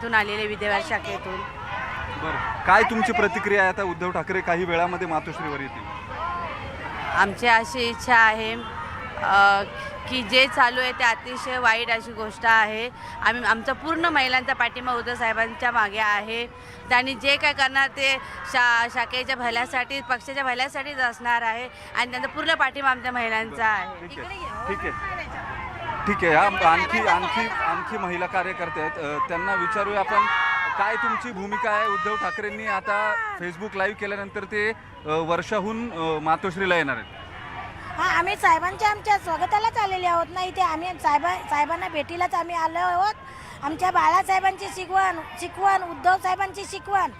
इथून आलेले विद्यावार शाखेतून. बरं. काय तुमची प्रतिक्रिया आहे? आता उद्धव ठाकरे काही वेळामध्ये मातोश्रीवर येतील. आमची अशी इच्छा आहे अ, की जे चालू आहे ते अतिशय वाईट अशी गोष्ट आहे. आम्ही आमचा पूर्ण महिलांचा पाठिंबा उद्धव साहेबांच्या मागे आहे. त्यांनी जे काय करणार ते शा शाखेच्या भल्यासाठी पक्षाच्या भल्यासाठीच असणार आहे आणि त्यांचा पूर्ण पाठिंबा आमच्या महिलांचा आहे. ठीक आहे. ठीक आहे. ठीक आहे हा, आणखी आणखी आणखी महिला कार्यकर्ते आहेत. त्यांना विचारूया आपण काय तुमची भूमिका आहे? उद्धव ठाकरेंनी आता फेसबुक लाईव्ह केल्यानंतर ते वर्षाहून मातोश्रीला येणार आहेत. हा आम्ही साहेबांच्या आमच्या स्वागतालाच आलेले आहोत ना इथे. आम्ही साहेबा साहेबांना भेटीलाच आम्ही आलो आहोत. आमच्या बाळासाहेबांची शिकवण शिकवण उद्धव साहेबांची शिकवण.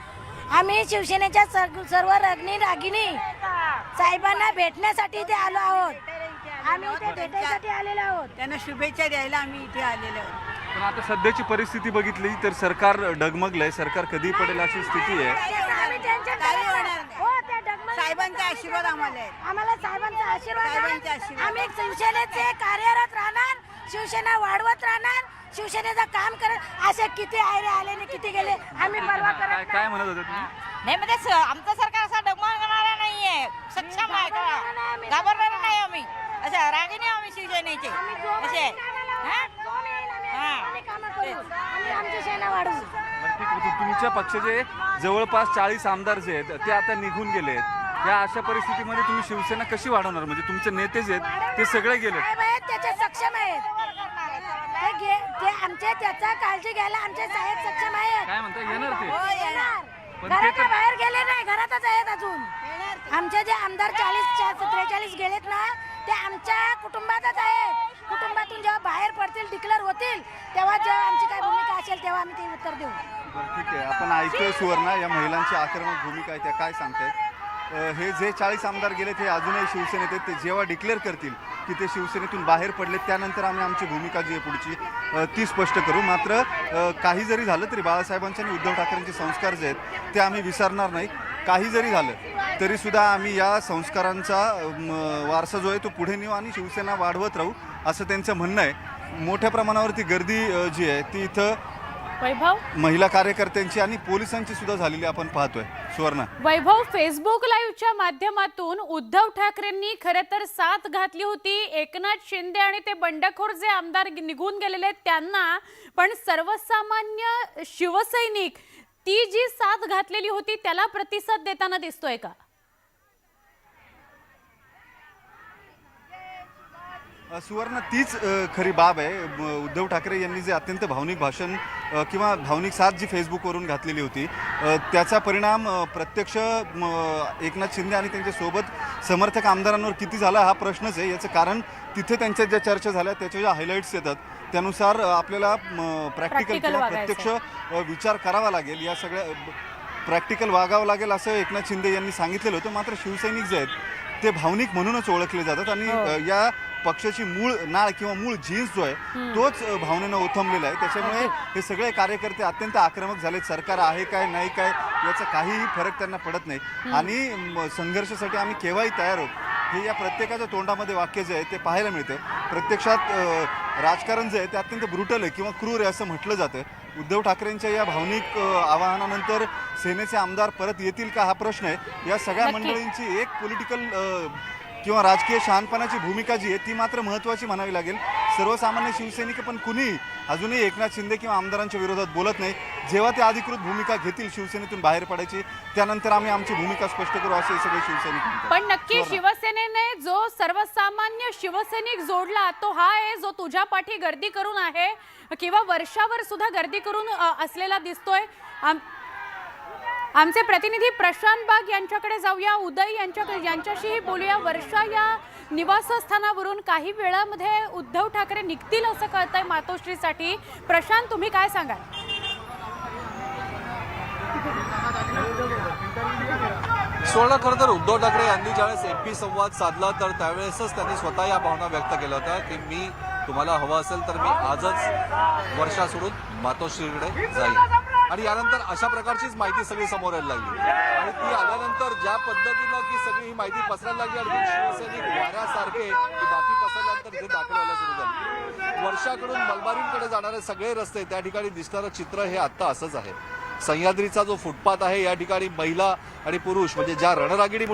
आम्ही शिवसेनेच्या सर्व रग्नी रागिनी साहेबांना भेटण्यासाठी इथे आलो आहोत. आम्ही इथे भेटायसाठी आलेलो आहोत त्यांना शुभेच्छा द्यायला आम्ही इथे आलेलो आहोत पण आता सध्याची परिस्थिती बघितली तर सरकार डगमगलंय सरकार कधी पडेल अशी स्थिती आहे आम्ही टेन्शन काही करत होणार नाही. नाही. हो, डगमग- साहेबांचा आशीर्वाद आम्हाला आहे आम्हाला साहेबांचा आशीर्वाद साहेबांचा आहे. आशीर्वाद. आम्ही शिवसेनेचे कार्यरत राहणार शिवसेना वाढवत राहणार शिवसेनेचं काम करत असे किती आयरे आले आणि किती गेले आम्ही परवा काय करत काय म्हणत होते तुम्ही नाही म्हणजे स- आमचं सरकार सक्षम आहे का. घाबरणार नाही आम्ही. अशा रागिनी आम्ही शिवसेनेचे. असे. येईल आम्हाला? जो येईल आम्ही. आम्ही कामं करू. आम्ही आमची सेना वाढवू. बरं, ठीक आहे. तु- तुमच्या पक्षाचे जवळपास चाळीस आमदार जे आहेत ते आता निघून गेले या अशा परिस्थितीमध्ये तुम्ही शिवसेना कशी वाढवणार? म्हणजे तुमचे नेते जे आहेत ते सगळे गेले साहेब आहेत त्याचे सक्षम आहेत. ते घे- ते आमचे त्याचा काळजी घ्यायला आमचे साहेब सक्षम आहेत. काय म्हणता येणार ते? हो, घराच्या बाहेर गेले नाही घरातच आहेत अजून. आमचे जे आमदार चाळीस त्रेचाळीस गेलेत ना ते आमच्या कुटुंबातच आहेत. कुटुंबातून जेव्हा बाहेर पडतील डिक्लेअर होतील तेव्हा जेव्हा आमची काय भूमिका असेल तेव्हा आम्ही ते उत्तर देऊ. ठीक आहे. आपण ऐकतोय सुवर्णा या महिलांची आक्रमक भूमिका आहे त्या काय सांगतायत? हे जे चाळीस आमदार गेलेत हे अजूनही शिवसेनेत आहेत. ते जेव्हा डिक्लेअर करतील की ते शिवसेनेतून बाहेर पडलेत त्यानंतर आम्ही आमची भूमिका जी आहे पुढची ती स्पष्ट करू. मात्र काही जरी झालं तरी बाळासाहेबांचे आणि उद्धव ठाकरेंचे संस्कार जे आहेत ते आम्ही विसरणार नाही. काही जरी झालं तरी सुद्धा आम्ही या संस्कारांचा वारसा जो आहे तो पुढे नेऊ आणि शिवसेना वाढवत राहू असं त्यांचं म्हणणं आहे. मोठ्या प्रमाणावरती गर्दी जी आहे ती इथं वैभव? महिला कार्यकर्त्यांची आणि पोलिसांची सुद्धा झालेली आपण पाहतोय. सुवर्णा. वैभव फेसबुक लाईव्हच्या माध्यमातून उद्धव ठाकरेंनी खरं तर साथ घातली होती. एकनाथ शिंदे आणि ते बंडखोर जे आमदार निघून गेलेले त्यांना पण सर्वसामान्य शिवसैनिक ती जी साथ घातलेली होती त्याला प्रतिसाद देताना दिसतोय का? सुवर्ण तीच खरी बाब आहे. उद्धव ठाकरे यांनी जे अत्यंत भावनिक भाषण किंवा भावनिक साथ जी फेसबुकवरून घातलेली होती त्याचा परिणाम प्रत्यक्ष एकनाथ शिंदे आणि त्यांच्यासोबत समर्थक आमदारांवर किती झाला हा प्रश्नच आहे. याचं कारण तिथे त्यांच्या ज्या चर्चा झाल्या त्याच्या ज्या हायलाईट्स येतात त्यानुसार आपल्याला प्रॅक्टिकल किंवा. प्रत्यक्ष विचार करावा लागेल. या सगळ्या प्रॅक्टिकल वागावं लागेल असं एकनाथ शिंदे यांनी सांगितलेलं होतं. मात्र शिवसैनिक जे आहेत ते भावनिक म्हणूनच ओळखले जातात आणि अ, या पक्षाची मूळ नाळ किंवा मूळ जीन्स जो आहे तोच भावनेनं ओथंबलेला आहे. त्याच्यामुळे हे सगळे कार्यकर्ते अत्यंत आक्रमक झालेत. सरकार आहे काय नाही काय याचा काहीही फरक त्यांना पडत नाही. आणि संघर्षासाठी आम्ही केव्हाही तयार आहोत हे या प्रत्येकाच्या तोंडामध्ये वाक्य जे आहे ते पाहायला मिळतं. प्रत्यक्षात राजकारण जे आहे ते अत्यंत ब्रुटल आहे किंवा क्रूर आहे असं म्हटलं जातं उद्धव ठाकरेंच्या या भावनिक आवाहनानंतर सेनेचे आमदार परत येतील का हा प्रश्न आहे. या सगळ्या. मंडळींची एक पॉलिटिकल किंवा राजकीय शहाणपणाची भूमिका जी आहे ती मात्र महत्त्वाची म्हणावी लागेल. सर्वसामान्य शिवसैनिक पण कुणी अजूनही एकनाथ शिंदे किंवा आमदारांच्या विरोधात बोलत नाही जेव्हा ते अधिकृत भूमिका घेतील शिवसेनेतून बाहेर पडायची त्यानंतर आम्ही आमची भूमिका स्पष्ट करू असे सगळे शिवसैनिक. पण नक्की. शिवसेनेने जो सर्वसामान्य शिवसैनिक जोडला तो हा आहे जो तुझ्या पाठी गर्दी करून आहे किंवा वर्षावर सुद्धा गर्दी करून असलेला दिसतोय आमचे प्रतिनिधी प्रशांत बाग यांच्याकडे जाऊया. उदय यांच्याकडे यांच्याशीही बोलूया. वर्षा या निवासस्थानावरून काही वेळामध्ये उद्धव ठाकरे निघतील असं कळत आहे मातोश्रीसाठी. प्रशांत तुम्ही काय सांगाल? सोळा खरं तर उद्धव ठाकरे यांनी ज्यावेळेस एम पी संवाद साधला तर त्यावेळेसच त्यांनी स्वतः या भावना व्यक्त केल्या होत्या की मी तुम्हाला हवं असेल तर मी आजच वर्षा सोडून मातोश्रीकडे जाईल आणि यानंतर अशा प्रकारचीच माहिती सगळी समोर यायला लागली. आणि ती आल्यानंतर ज्या पद्धतीनं की सगळी ही माहिती पसरायला लागली आणि शिवसैनिक वाऱ्यासारखे की बातमी पसरल्यानंतर त्यानंतर इथे दाखल व्हायला सुरू झाली. वर्षाकडून मलबारींकडे जाणारे सगळे रस्ते त्या ठिकाणी दिसणारं चित्र हे आता असंच आहे. सह्याद्रीचा जो फुटपाथ आहे या ठिकाणी महिला आणि पुरुष म्हणजे ज्या रणरागिणी म्हणून